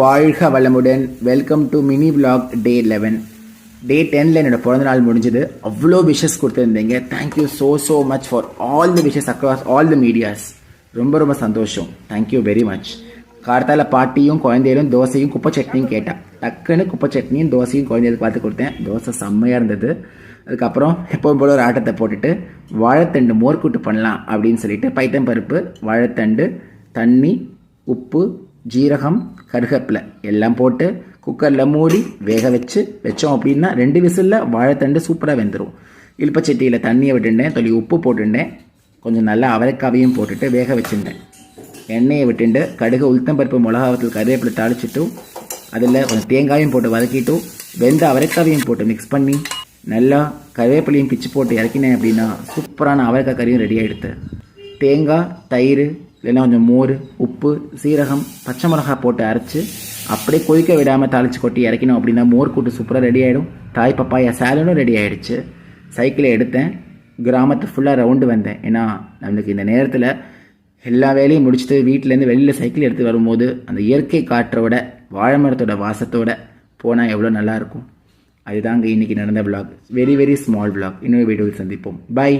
வாழ்க வளமுடன். Welcome to mini vlog day eleven day டெனில் என்னோட பிறந்த நாள் முடிஞ்சது. அவ்வளோ விஷஸ் கொடுத்துருந்தீங்க. Thank you so so much for all the wishes across all the medias ரொம்ப ரொம்ப சந்தோஷம். தேங்க்யூ வெரி மச் கார்த்தால பாட்டியும் குழந்தையிலும் தோசையும் குப்பை சட்னியும் கேட்டேன் டக்குன்னு குப்பை சட்னியும் தோசையும் குழந்தைகளுக்கு பார்த்து கொடுத்தேன். தோசை செம்மையாக இருந்தது. அதுக்கப்புறம் எப்போவும் போல ஒரு ஆட்டத்தை போட்டுட்டு வாழைத்தண்டு மோர்க்கூட்டு பண்ணலாம் அப்படின்னு சொல்லிட்டு பைத்தம் பருப்பு வாழைத்தண்டு தண்ணி உப்பு ஜீரகம் கருகப்பில். எல்லாம் போட்டு குக்கரில் மூடி வேக வச்சு வச்சோம் அப்படின்னா ரெண்டு விசிலில் வாழைத்தண்டு சூப்பராக வெந்துடும் இழுப்பச்சட்டியில் தண்ணியை விட்டுட்டேன் தொலி உப்பு போட்டுட்டேன். கொஞ்சம் நல்லா அவரைக்காவையும் போட்டுட்டு வேக வச்சுட்டேன் எண்ணெயை விட்டுண்டு கடுகு உளுத்தம்பருப்பு மிளகாவத்தில் கருவேப்பிலை தாளிச்சிட்டு அதில் கொஞ்சம் தேங்காயும் போட்டு வதக்கிட்டும் வெந்த அவரைக்காவையும் போட்டு மிக்ஸ் பண்ணி நல்லா கருவேப்பிலையும் பிச்சு போட்டு இறக்கினேன் அப்படின்னா சூப்பரான அவரைக்காய் கறியும் ரெடி ஆகிடுது தேங்காய் தயிர் இல்லைன்னா கொஞ்சம் மோர் உப்பு சீரகம் பச்சை மிளகாய் போட்டு அரைச்சி அப்படியே கொதிக்க விடாமல் தாளித்து கொட்டி இறக்கினோம் அப்படின்னா மோர் கூட்டு சூப்பராக ரெடி ஆகிடும் தாய் பப்பாயா சாலனும் ரெடி ஆகிடுச்சு சைக்கிளை எடுத்தேன். கிராமத்தை ஃபுல்லாக ரவுண்டு வந்தேன். ஏன்னா நம்மளுக்கு இந்த நேரத்தில் எல்லா வேலையும் முடிச்சுட்டு வீட்டிலேருந்து வெளியில் சைக்கிள் எடுத்து வரும்போது அந்த இயற்கை காற்றோட வாழை மரத்தோட வாசத்தோட போனால் எவ்வளோ நல்லாயிருக்கும் அதுதாங்க இன்றைக்கி நடந்த vlog. Very very small vlog. இன்னொரு வீடியோவில் சந்திப்போம். பை